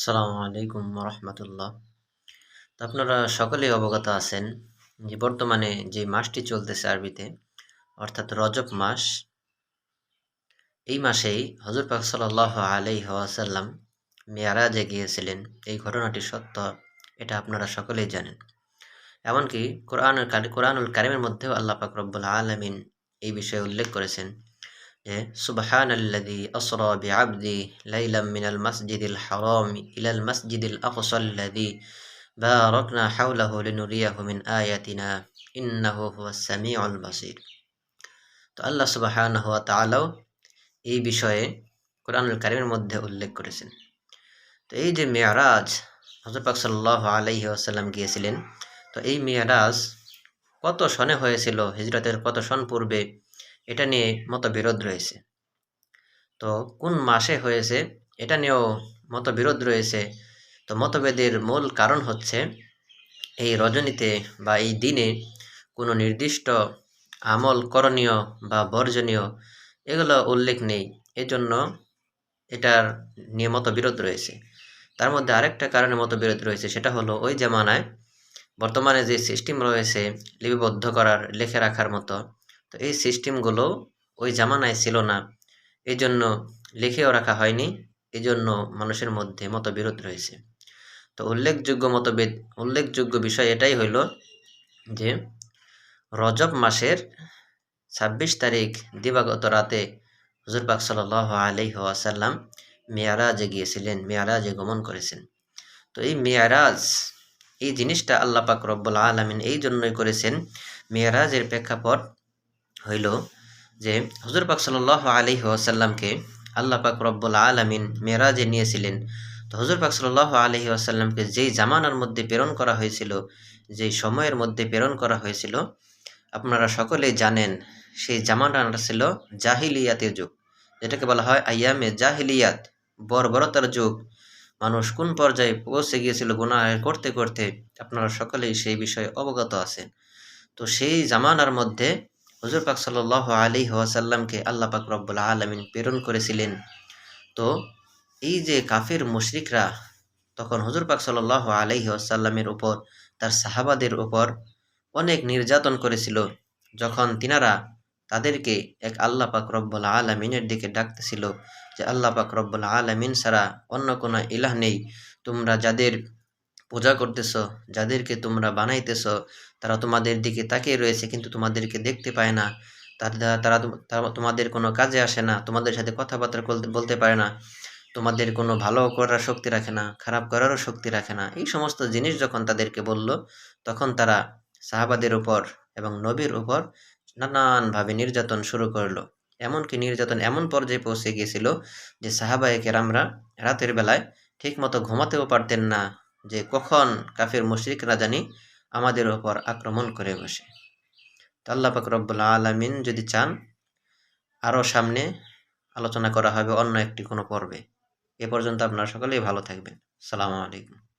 আসসালামু আলাইকুম রহমতুল্লাহ তো আপনারা সকলেই অবগত আছেন যে বর্তমানে যে মাসটি চলতেছে আরবিতে, অর্থাৎ রজব মাস, এই মাসেই হজর পাক সাল্লাহ আলাই ওয়াসাল্লাম মেয়ারাজে গিয়েছিলেন। এই ঘটনাটি সত্য, এটা আপনারা সকলেই জানেন। এমনকি কোরআনুল কোরআনুল কারিমের মধ্যেও আল্লাহ পাক রব্বুল আলমিন এই বিষয়ে উল্লেখ করেছেন সুবহান আল্লাদি আসরা বিআবদি লাইলাম মিনাল মাসজিদিল হারাম ইলাল মাসজিদিল আকসাল্লাদি বারাকনা হাওলাহু লিনুরিয়াহু মিন আয়াতিনা ইন্নাহু হুয়াস সামিউল বাসির। তো আল্লাহ সুবহানাহু ওয়া তাআলাও এই বিষয়ে কোরআনুল কারিমের মধ্যে উল্লেখ করেছেন। তো এই যে মেয়ারাজ হজরত পাক গিয়েছিলেন, তো এই মেয়ারাজ কত সনে হয়েছিল? হিজরতের কত সন পূর্বে? এটা নিয়ে মতবিরোধ রয়েছে। তো কোন মাসে হয়েছে এটা নিয়েও মতবিরোধ রয়েছে। তো মতভেদের মূল কারণ হচ্ছে এই রজনীতে বা এই দিনে কোনো নির্দিষ্ট আমল করণীয় বা বর্জনীয় এগুলো উল্লেখ নেই। এজন্য এটার নিয়ে মতবিরোধ রয়েছে। তার মধ্যে আরেকটা কারণে মতবিরোধ রয়েছে সেটা হলো ওই জামানায় বর্তমানে যে সিস্টেম রয়েছে লিপিবদ্ধ করার, লেখে রাখার মতো তো এই সিস্টেমগুলো ওই জামানায় ছিল না। এই জন্য লিখেও রাখা হয়নি। এই জন্য মানুষের মধ্যে মতবিরোধ রয়েছে। তো উল্লেখযোগ্য মতভেদ উল্লেখযোগ্য বিষয় এটাই হইল যে রজব মাসের ছাব্বিশ তারিখ দিবাগত রাতে হুজুর পাক সাল আলহি আসাল্লাম মেয়ারাজে গিয়েছিলেন, মেয়ারাজে গমন করেছেন। তো এই মেয়ারাজ, এই জিনিসটা আল্লাহ পাক রব্বুল আলমিন এই জন্যই করেছেন। মেয়ারাজের প্রেক্ষাপট হইল যে হজর পাক সাল আলী ওয়াসাল্লামকে আল্লাহ পাক রব্বুল আলমিন মেরাজে নিয়েছিলেন। তো হজর পাক সাল আলহি আসাল্লামকে যেই জামানার মধ্যে প্রেরণ করা হয়েছিল, যেই সময়ের মধ্যে প্রেরণ করা হয়েছিল, আপনারা সকলেই জানেন সেই জামানাটা ছিল জাহিলিয়াতের যুগ, যেটাকে বলা হয় আয়ামে জাহিলিয়াত, বর্বরতার যুগ। মানুষ কোন পর্যায়ে পৌঁছে গিয়েছিল, গুনাহ করতে করতে, আপনারা সকলেই সেই বিষয়ে অবগত আছেন। তো সেই জামানার মধ্যে হুজুর পাক সাল আলী ওয়াসাল্লামকে আল্লাহ পাক রব্বুল আলমিন প্রেরণ করেছিলেন। তো এই যে কাফির মুশরিকরা তখন হুজুর পাক সাল আলহি আসাল্লামের উপর, তার সাহাবাদের উপর অনেক নির্যাতন করেছিল, যখন তিনারা তাদেরকে এক আল্লাহ পাক রব্বুল আলমিনের দিকে ডাকতেছিল যে, আল্লাহ পাক রব্বুল আলমিন ছাড়া অন্য কোনো ইলাহ নেই। তোমরা যাদের পূজা করতেছ, যাদেরকে তোমরা বানাইতেছ, তারা তোমাদের দিকে তাকিয়ে রয়েছে কিন্তু তোমাদেরকে দেখতে পায় না। তারা তোমাদের কোনো কাজে আসে না, তোমাদের সাথে কথাবার্তা বলতে পারে না। তোমাদের কোনো ভালো করার শক্তি রাখে না, খারাপ করারও শক্তি রাখে না। এই সমস্ত জিনিস যখন তাদেরকে বলল, তখন তারা সাহাবাদের উপর এবং নবীর উপর নানানভাবে নির্যাতন শুরু করল। এমনকি নির্যাতন এমন পর্যায়ে পৌঁছে গিয়েছিল যে সাহাবায়ে কেরামরা রাতের বেলায় ঠিকমতো ঘুমাতেও পারতেন না। যে কখন কাফের মুশরিকরা জানি আমাদের ওপর আক্রমণ করে বসে। আল্লাহ পাক রব্বুল আলমিন যদি চান আরও সামনে আলোচনা করা হবে অন্য একটি কোনো পর্বে। এ পর্যন্ত আপনারা সকলেই ভালো থাকবেন। সালামু আলাইকুম।